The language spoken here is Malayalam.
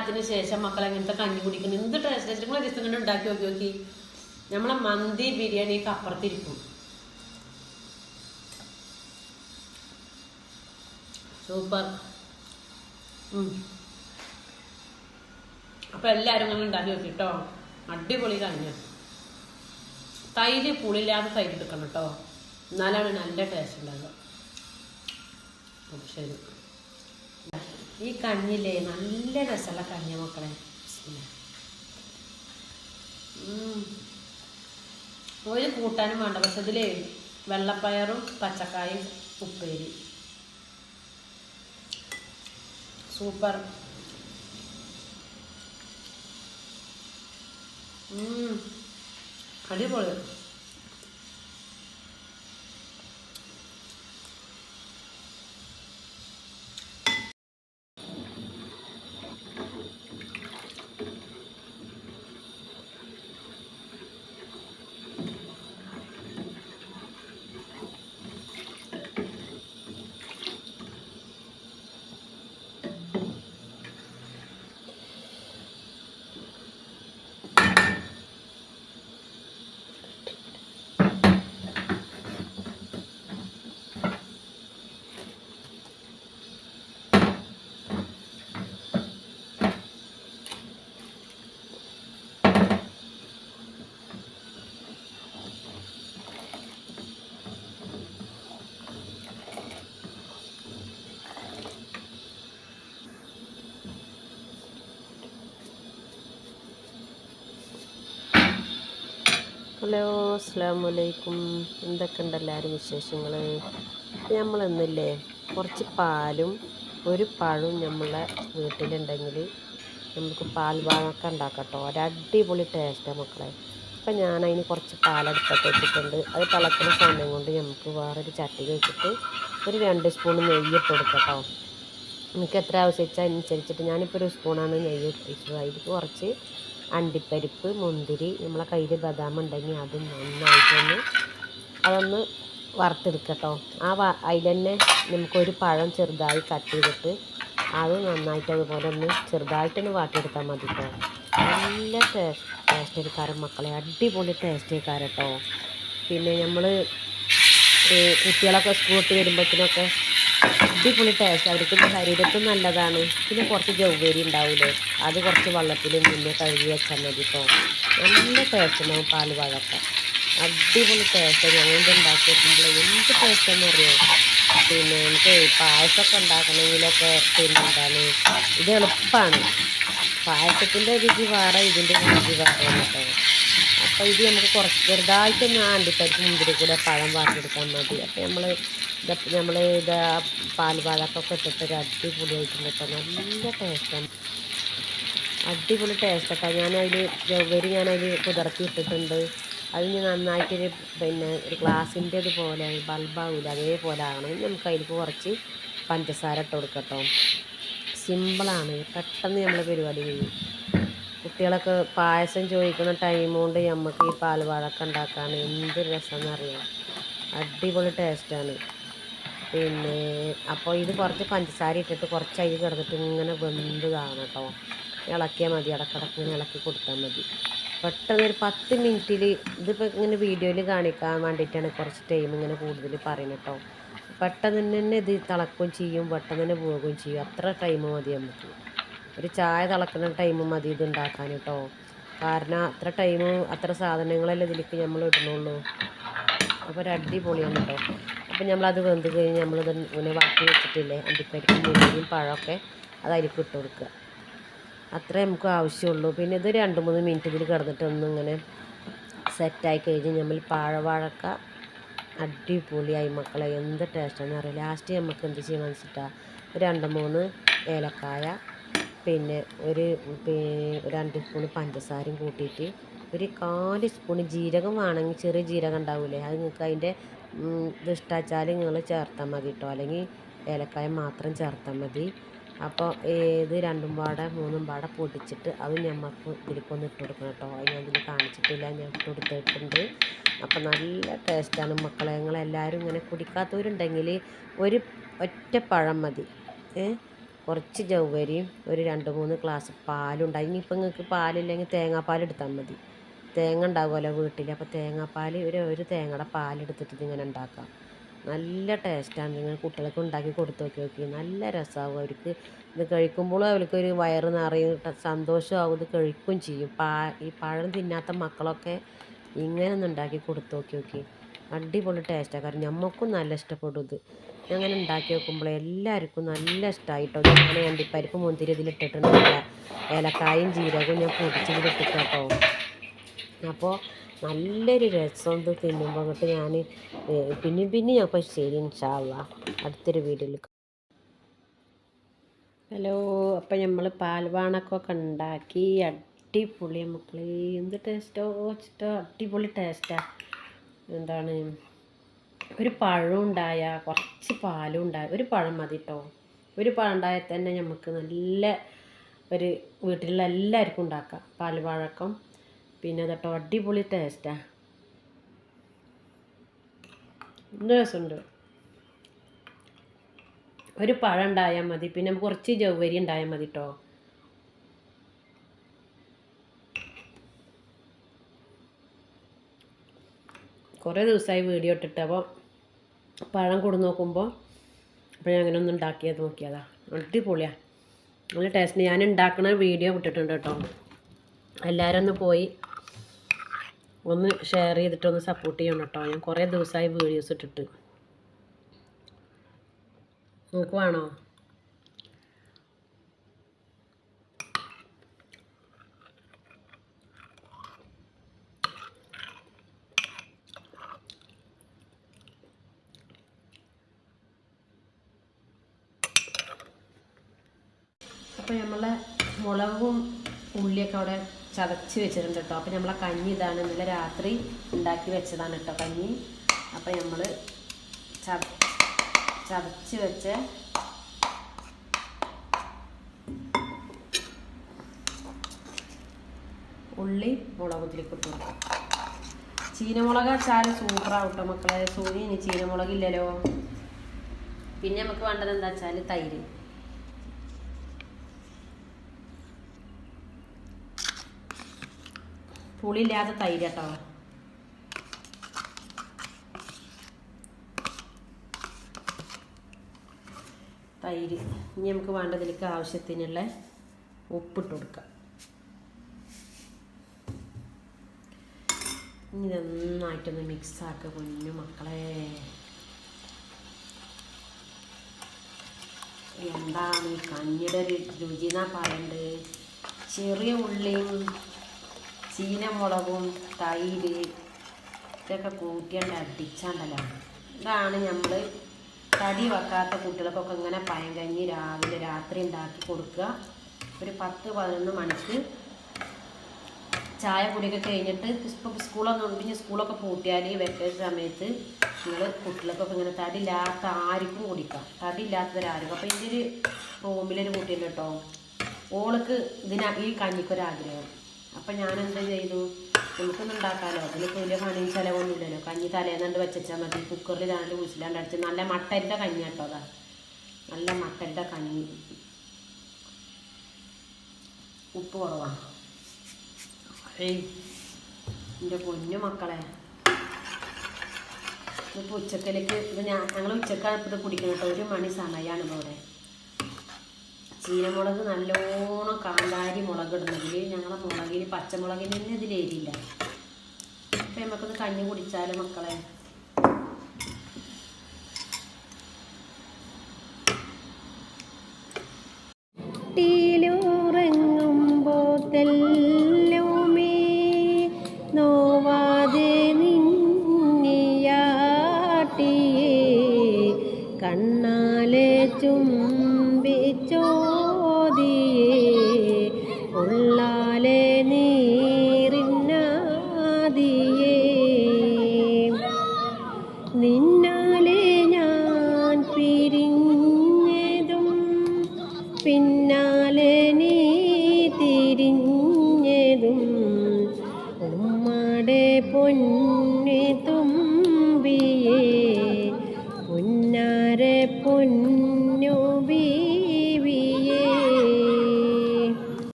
കാലത്തിന് ശേഷം മക്കൾ അങ്ങനത്തെ കഞ്ഞി കുടിക്കുന്നു. എന്ത് ടേസ്റ്റ് നിങ്ങൾ ഒരു ദിവസം കണ്ട് ഉണ്ടാക്കി നോക്കി നോക്കി. നമ്മളെ മന്തി ബിരിയാണി ഒക്കെ അപ്പുറത്തിരിക്കും. സൂപ്പർ അപ്പൊ എല്ലാരും അങ്ങനെ ഉണ്ടാക്കി നോക്കി കേട്ടോ അടിപൊളി കഞ്ഞ. തൈര് പുളിയില്ലാതെ തൈര് എടുക്കണം കേട്ടോ എന്നാലാണ് നല്ല ടേസ്റ്റ് ഉണ്ടാകുക ശരി. ഈ കഞ്ഞില്ലേ നല്ല രസമുള്ള കഞ്ഞ മക്കളെ. ഒരു കൂട്ടാനും വേണ്ട പക്ഷെ ഇതിലേ വെള്ളപ്പയറും പച്ചക്കായും ഉപ്പേരി. സൂപ്പർ. അടിപൊളി. ഹലോ അസ്സാം വലൈക്കും എന്തൊക്കെയുണ്ട് എല്ലാവരും വിശേഷങ്ങൾ നമ്മളിന്നില്ലേ കുറച്ച് പാലും ഒരു പഴവും നമ്മളെ വീട്ടിലുണ്ടെങ്കിൽ നമുക്ക് പാൽ വാങ്ങൊക്കെ ഉണ്ടാക്കട്ടോ. ഒരടിപൊളി ടേസ്റ്റാണ് മക്കളെ. അപ്പം ഞാനതിന് കുറച്ച് പാലെടുത്തൊക്കെ വെച്ചിട്ടുണ്ട്. അത് തിളക്കുന്ന സമയം കൊണ്ട് നമുക്ക് വേറൊരു ചട്ടി വെച്ചിട്ട് ഒരു രണ്ട് സ്പൂൺ നെയ്യ് ഇട്ട് കൊടുക്കട്ടോ. നമുക്ക് എത്ര ആവശ്യം വെച്ചാൽ അനുസരിച്ചിട്ട്. ഞാനിപ്പോൾ ഒരു സ്പൂണാണ് നെയ്യ് ഇട്ടിച്ചത് അതിലേക്ക് കുറച്ച് അണ്ടിപ്പരിപ്പ് മുന്തിരി നമ്മളെ കയ്യിൽ ബദാം ഉണ്ടെങ്കിൽ അത് നന്നായിട്ടൊന്ന് അതൊന്ന് വറുത്തെടുക്കട്ടോ. ആ വ അതിൽ തന്നെ നമുക്കൊരു പഴം ചെറുതായി കട്ട് ചെയ്തിട്ട് അത് നന്നായിട്ട് അതുപോലെ ഒന്ന് ചെറുതായിട്ടൊന്ന് വാട്ടിയെടുത്താൽ മതി കേട്ടോ നല്ല ടേസ്റ്റ് എടുക്കാറ് മക്കളെ. അടിപൊളി ടേസ്റ്റ് എടുക്കാറ് കേട്ടോ പിന്നെ നമ്മൾ കുട്ടികളൊക്കെ സ്കൂളിൽ വരുമ്പോഴത്തേനൊക്കെ അടിപൊളി ടേസ്റ്റ് അവർക്ക് ശരീരത്തും നല്ലതാണ്. പിന്നെ കുറച്ച് ജൗവേരി ഉണ്ടാവില്ലേ അത് കുറച്ച് വെള്ളത്തിൽ മുന്നേ കഴുകി വെച്ചാൽ മതി കേട്ടോ നല്ല ടേസ്റ്റ് ഉണ്ടാവും പാൽ വാഴക്ക അടിപൊളി ടേസ്റ്റ് ഞങ്ങൾ ഉണ്ടാക്കി വെക്കുമ്പോൾ എന്ത് ടേസ്റ്റ് എന്ന് അറിയാം? പിന്നെ എനിക്ക് പായസമൊക്കെ ഉണ്ടാക്കണമെങ്കിലൊക്കെ പിന്നെ എന്താണ്? ഇത് എളുപ്പമാണ് പായസത്തിന്റെ രുചി വേറെ ഇതിന്റെ രുചി വേറെ കേട്ടോ അപ്പോൾ ഇത് നമുക്ക് കുറച്ച് ചെറുതായിട്ടൊന്ന് അണ്ടിപ്പരിപ്പ് മുന്തിരി കൂടെ പഴം വാർത്തെടുക്കാൻ മതി. അപ്പോൾ നമ്മൾ നമ്മൾ ഇത് പാൽ പാലക്കൊക്കെ ഇട്ടിട്ട് ഒരു അടിപൊളിയായിട്ടുണ്ട് കേട്ടോ. നല്ല ടേസ്റ്റാണ് അടിപൊളി ടേസ്റ്റ് കേട്ടോ ഞാനതിൽ ജൗവരി ഞാനതിൽ കുതിർത്തി ഇട്ടിട്ടുണ്ട്. അതിന് നന്നായിട്ടൊരു പിന്നെ ഒരു ഗ്ലാസിന്റെ ഇതുപോലെ ബൾബാവില്ല അതേപോലെ ആകണം നമുക്ക് അതിലേക്ക് കുറച്ച് പഞ്ചസാര ഇട്ട് കൊടുക്കട്ടോ സിമ്പിളാണ് പെട്ടെന്ന് നമ്മൾ പരിപാടി ചെയ്യും കുട്ടികളൊക്കെ പായസം ചോദിക്കുന്ന ടൈം കൊണ്ട് നമുക്ക് ഈ പാൽവാഴക്ക ഉണ്ടാക്കാൻ എന്ത് രസമെന്നറിയാം അടിപൊളി ടേസ്റ്റാണ് പിന്നെ അപ്പോൾ ഇത് കുറച്ച് പഞ്ചസാര ഇട്ടിട്ട് കുറച്ച് അരി കിടന്നിട്ട് ഇങ്ങനെ വെന്ത് കാണണം കേട്ടോ. ഇളക്കിയാൽ മതി ഇടക്കിടക്ക് ഇങ്ങനെ ഇളക്കി കൊടുത്താൽ മതി. പെട്ടെന്ന് ഒരു പത്ത് മിനിറ്റിൽ ഇതിപ്പോൾ ഇങ്ങനെ വീഡിയോയിൽ കാണിക്കാൻ വേണ്ടിയിട്ടാണ് കുറച്ച് ടൈം ഇങ്ങനെ കൂടുതൽ പറയുന്നത് കേട്ടോ. പെട്ടെന്ന് തന്നെ ഇത് തിളക്കുകയും ചെയ്യും പെട്ടെന്ന് തന്നെ പോവുകയും ചെയ്യും. അത്ര ടൈം മതി നമുക്ക്. ഒരു ചായ തിളക്കുന്ന ടൈം മതി ഇത് ഉണ്ടാക്കാൻ കേട്ടോ. കാരണം അത്ര ടൈം അത്ര സാധനങ്ങളല്ലേ ഇതിലേക്ക് നമ്മൾ ഇടുന്നുള്ളൂ. അപ്പോൾ ഒരു അടിപൊളിയാണ് കേട്ടോ. അപ്പോൾ നമ്മളത് വെന്ത് കഴിഞ്ഞ് നമ്മളിത് ഇങ്ങനെ വാട്ടി വെച്ചിട്ടില്ലേ അണ്ടിപ്പരിപ്പും മുന്തിരിയും പഴമൊക്കെ അത് അതിലേക്ക് ഇട്ട് കൊടുക്കുക. അത്രേ നമുക്ക് ആവശ്യമുള്ളൂ. പിന്നെ ഇത് രണ്ട് മൂന്ന് മിനിറ്റ് ഇതിൽ കിടന്നിട്ടൊന്നും ഇങ്ങനെ സെറ്റായി കഴിഞ്ഞ് നമ്മൾ പാഴവാഴക്ക അടിപൊളിയായി മക്കളെ. എന്ത് ടേസ്റ്റാണെന്ന് അറിയില്ല. ലാസ്റ്റ് നമുക്ക് എന്ത് ചെയ്യാൻ വെച്ചിട്ടാണ് ഒരു രണ്ട് മൂന്ന് ഏലക്കായ പിന്നെ ഒരു രണ്ട് സ്പൂൺ പഞ്ചസാരയും കൂട്ടിയിട്ട് ഒരു കാൽ സ്പൂൺ ജീരകം വേണമെങ്കിൽ ചെറിയ ജീരകം ഉണ്ടാവില്ലേ അത് നിങ്ങൾക്ക് അതിന്റെ ഇത് ഇഷ്ടമാച്ചാൽ നിങ്ങൾ ചേർത്താൽ മതി കേട്ടോ അല്ലെങ്കിൽ ഏലക്കായ മാത്രം ചേർത്താൽ മതി. അപ്പോൾ ഇത് രണ്ടും പാടെ മൂന്നും പാടെ പൊടിച്ചിട്ട് അത് ഞമ്മക്ക് ഇതിലേക്കൊന്ന് ഇട്ട് കൊടുക്കണം കേട്ടോ ഞാൻ ഇതിൽ കാണിച്ചിട്ടില്ല ഞാൻ ഇട്ട് കൊടുത്തിട്ടുണ്ട്. അപ്പോൾ നല്ല ടേസ്റ്റാണ് മക്കളെ. നിങ്ങളെല്ലാവരും ഇങ്ങനെ കുടിക്കാത്തവരുണ്ടെങ്കിൽ ഒരു ഒറ്റ പഴം മതി. കുറച്ച് ജൗവരിയും ഒരു രണ്ട് മൂന്ന് ഗ്ലാസ് പാലുണ്ടായി ഇനിയിപ്പോൾ നിങ്ങൾക്ക് പാലില്ലെങ്കിൽ തേങ്ങാപ്പാൽ എടുത്താൽ മതി. തേങ്ങ ഉണ്ടാകുമല്ലോ വീട്ടിൽ അപ്പോൾ തേങ്ങാപ്പാൽ ഒരു ഒരു തേങ്ങയുടെ പാലെടുത്തിട്ട് ഇതിങ്ങനെ ഉണ്ടാക്കാം. നല്ല ടേസ്റ്റാണ് നിങ്ങൾ കുട്ടികൾക്ക് ഉണ്ടാക്കി കൊടുത്തു നോക്കി നോക്കി. നല്ല രസമാകും അവർക്ക്. ഇത് കഴിക്കുമ്പോഴും അവർക്കൊരു വയറ് നിറയും സന്തോഷമാകും ഇത് കഴിക്കുകയും ചെയ്യും. പാ ഈ പഴം തിന്നാത്ത മക്കളൊക്കെ ഇങ്ങനെ ഒന്ന് ഉണ്ടാക്കി കൊടുത്തു നോക്കി നോക്കി. അടിപൊളി ടേസ്റ്റാണ് കാരണം ഞമ്മക്കും നല്ല ഇഷ്ടപ്പെടും ഇത്. അങ്ങനെ ഉണ്ടാക്കി വെക്കുമ്പോൾ എല്ലാവർക്കും നല്ല ഇഷ്ടമായിട്ടോ ഞാൻ അണ്ടിപ്പരിപ്പ് മുന്തിരി ഇതിലിട്ടിട്ടുണ്ടല്ല ഏലക്കായും ജീരകവും ഞാൻ പൊടിച്ചതിലിട്ടിട്ടോ അപ്പോൾ നല്ലൊരു രസം ഇത് തിന്നുമ്പോൾ അങ്ങോട്ട് ഞാൻ പിന്നെയും പിന്നെയും ഞാൻ ഇപ്പോൾ ശരി ഇൻഷാള്ള അടുത്തൊരു വീഡിയോയിൽ ഹലോ അപ്പം നമ്മൾ പാൽവാണക്കൊക്കെ ഉണ്ടാക്കി അടിപൊളി മക്കളെ. എന്ത് ടേസ്റ്റോ? വെച്ചിട്ടോ അടിപൊളി ടേസ്റ്റാണ് എന്താണ്? ഒരു പഴം ഉണ്ടായ കുറച്ച് പാലും ഉണ്ടായ ഒരു പഴം മതി കേട്ടോ ഒരു പഴം ഉണ്ടായാൽ തന്നെ നമുക്ക് നല്ല ഒരു വീട്ടിലുള്ള എല്ലാവർക്കും ഉണ്ടാക്കാം. പാൽ വാഴക്കം പിന്നെ കേട്ടോ അടിപൊളി ടേസ്റ്റാണ് രസമുണ്ട്. ഒരു പഴം ഉണ്ടായാൽ മതി പിന്നെ കുറച്ച് ജൗവരി ഉണ്ടായാൽ മതി കേട്ടോ കുറേ ദിവസമായി വീഡിയോ ഇട്ടിട്ട് അപ്പോൾ പഴം കൊടുന്ന് നോക്കുമ്പോൾ അപ്പോൾ ഞാൻ അങ്ങനെ ഒന്ന് ഉണ്ടാക്കിയത് നോക്കിയതാ. അടിപൊളിയാണ് നല്ല ടേസ്റ്റ് ഞാൻ ഉണ്ടാക്കുന്ന വീഡിയോ ഇട്ടിട്ടുണ്ട് കേട്ടോ എല്ലാവരും ഒന്ന് പോയി ഒന്ന് ഷെയർ ചെയ്തിട്ട് ഒന്ന് സപ്പോർട്ട് ചെയ്യണം കേട്ടോ ഞാൻ കുറേ ദിവസമായി വീഡിയോസ് ഇട്ടിട്ട്. നിങ്ങൾക്ക് വേണോ? അപ്പോൾ നമ്മളെ മുളകും ഉള്ളിയൊക്കെ അവിടെ ചതച്ച് വെച്ചിട്ടുണ്ട് കേട്ടോ. അപ്പോൾ നമ്മളെ കഞ്ഞി ഇതാണ് ഇന്നലെ രാത്രി ഉണ്ടാക്കി വെച്ചതാണ് കേട്ടോ കഞ്ഞി. അപ്പോൾ നമ്മൾ ചത ചതച്ച് വെച്ച ഉള്ളി മുളക് ഇട്ട് കൊടുക്കും. ചീനമുളക് അച്ചാറ് സൂപ്പറാവും കേട്ടോ മക്കളെ. സൂര്യ ഇനി ചീനമുളകില്ലല്ലോ പിന്നെ നമുക്ക് വേണ്ടത് എന്താ വെച്ചാൽ തൈര്. പുളിയില്ലാത്ത തൈര് കേട്ടോ. തൈര്. ഇനി നമുക്ക് വേണ്ടതിലേക്ക് ആവശ്യത്തിനുള്ള ഉപ്പിട്ട് കൊടുക്കാം. ഇനി നന്നായിട്ടൊന്ന് മിക്സ് ആക്കുക കുഞ്ഞു മക്കളെ. എന്താണ് ഈ കഞ്ഞിയുടെ രുചി എന്നാ പറയണ്ടേ? ചെറിയ ഉള്ളിയും ചീനമുളകും തൈര് ഇതൊക്കെ കൂട്ടിയാണ്ട് അടിച്ചാണ്ടല്ലോ? ഇതാണ് നമ്മൾ തടി വെക്കാത്ത കുട്ടികൾക്കൊക്കെ ഇങ്ങനെ പയങ്കഞ്ഞി രാവിലെ രാത്രി ഉണ്ടാക്കി കൊടുക്കുക. ഒരു പത്ത് പതിനൊന്ന് മണിക്ക് ചായ കുടിയൊക്കെ കഴിഞ്ഞിട്ട് ഇപ്പോൾ സ്കൂളൊന്നും പിന്നെ സ്കൂളൊക്കെ പൂട്ടിയാൽ വെക്കേഷൻ സമയത്ത് നിങ്ങൾ കുട്ടികൾക്കൊക്കെ ഇങ്ങനെ തടിയില്ലാത്ത ആർക്കും കുടിക്കാം. തടിയില്ലാത്തവരാരും അപ്പോൾ ഇതിന്റെ ഒരു റൂമിലൊരു കുട്ടിയുണ്ട് കേട്ടോ. ഓൾക്ക് ഇതിന ഈ കഞ്ഞിക്കൊരാഗ്രഹം. അപ്പം ഞാൻ എന്താ ചെയ്തു? നമുക്കൊന്നും ഉണ്ടാക്കാമല്ലോ അതിന് വലിയ പണിയും ചിലവൊന്നുമില്ലല്ലോ. കഞ്ഞി തലേന്നുണ്ട് വെച്ചാൽ മതി. കുക്കറിൽ രണ്ട് കുശിലാണ്ട് അടിച്ച് നല്ല മട്ടന്റെ കഞ്ഞി കേട്ടോ അതാ. നല്ല മട്ടന്റെ കഞ്ഞി. ഉപ്പ് കുറവാണ് എന്റെ പൊന്നു മക്കളെ. ഇപ്പോൾ ഉച്ചക്കലേക്ക് ഇത് ഞാൻ ഞങ്ങൾ ഉച്ചക്കാണ് ഇപ്പോൾ കുടിക്കുന്നത് കേട്ടോ. ഒരു മണി സമയമാണ് ഇവിടെ. ചീരമുളക് നല്ലോണം കാന്താരി മുളക് ഇടുന്നതിൽ ഞങ്ങളെ മുളകിന് പച്ചമുളകിന് തന്നെ ഇതിൽ എരിയില്ല. അപ്പം നമുക്കൊന്ന് കഞ്ഞി കുടിച്ചാലും മക്കളെ? ൂറങ്ങുമ്പോത്തെല്ലോമേ പിന്നാലെ നീ തിരിഞ്ഞതും ഉമ്മടെ പൊന്നു